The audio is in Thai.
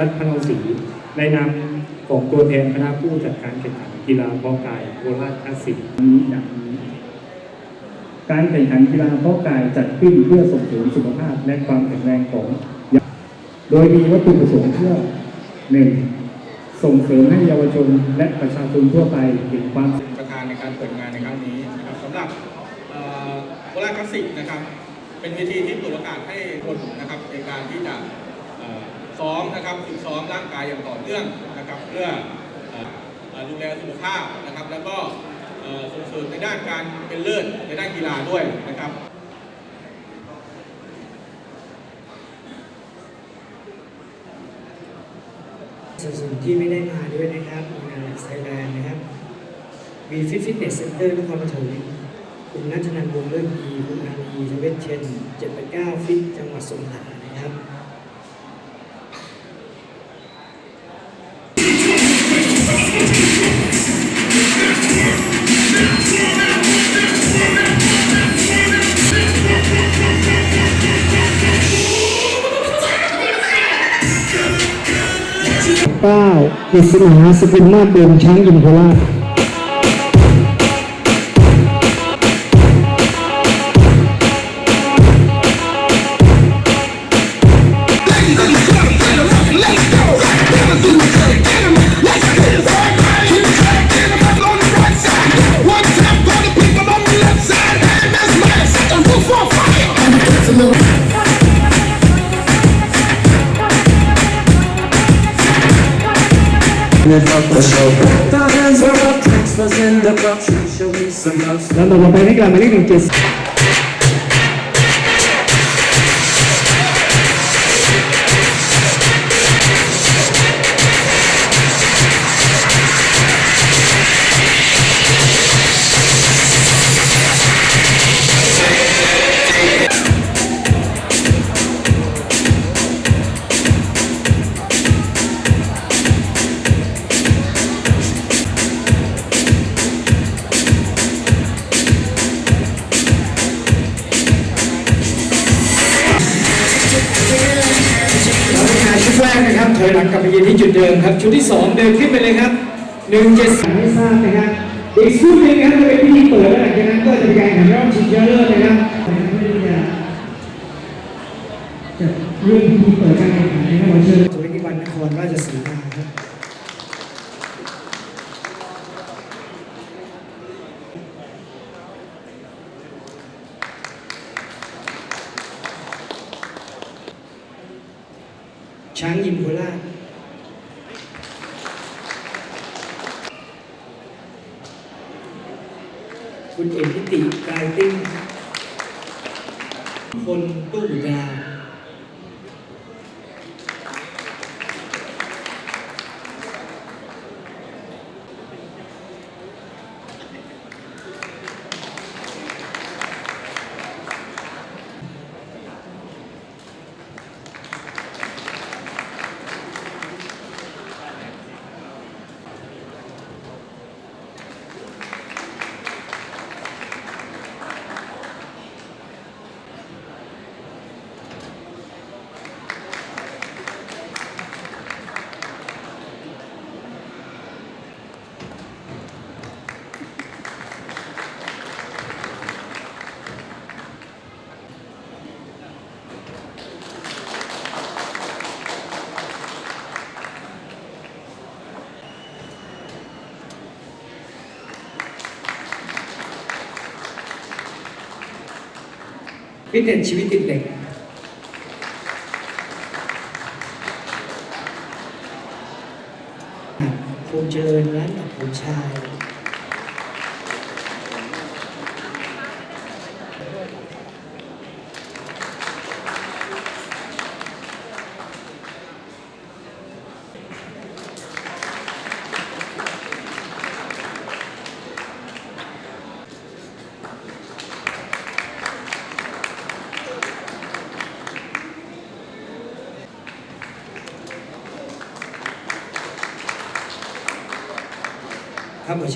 รัฐพนศรีในนามของตัวแทนคณะผู้จัดการแข่งขันกีฬาเพาะกายโคราชคลาสสิกนี้ดังนี้การแข่งขันกีฬาเพาะกายจัดขึ้นเพื่อส่งเสริมสุขภาพและความแข็งแรงของเยาวชนโดยมีวัตถุประสงค์เพื่อหนึ่งส่งเสริมให้เยาวชนและประชาชนทั่วไปเห็นความประธานในการเปิดงานในครั้งนี้นะครับสำหรับเอ่อโคราชคลาสสิกนะครับ เป็นเวทีที่เปิดโอกาสให้คนนะครับในการที่จะ ซ้อมนะครับฝึกซ้อมร่างกายอย่างต่อเนื่องนะครับเพื่อดูแลสุขภาพนะครับ แล้วก็ส่งเสริมในด้านการเป็นเลิศในด้านกีฬาด้วยนะครับสนับสนุนที่ไม่ได้มาด้วยนะครับงานไทยแลนด์นะครับวีฟิตฟิตเนสเซ็นเตอร์นครปฐมคุณนัทนันวงเลิศดีคุณอารีทเวชเชน789 ฟิตจังหวัดสงขลานะครับ เก้าปริศนาสกุลมาศเดิมช้างยิมโคราช The hands are up, transfers in the corruption, show me some love. แล้วต่อไปให้กลับมาเลข ถอยหลังกลับไปยืนที่จุดเดิมครับ ชุดที่สองเดินขึ้นไปเลยครับหนึ่งเจ็ดสามให้ทราบนะครับอีกชุดหนึ่งนะครับจะเป็นพิธีเปิดแล้วหลังจากนั้นก็จะเป็นการแข่งรอบชิงชนะเลิศนะครับไม่ได้จะจะเรื่องพิธีเปิดการแข่งขันนะครับขอเชิญทวินิวันนครราชสีมาครับ ช้างยิมโคราชคุณเอ็มพิติกายติ้ง คนตู้ดา วฟิตเนสชีวิตติดเด็กภูมิเจริญร้านตัดผมชาย how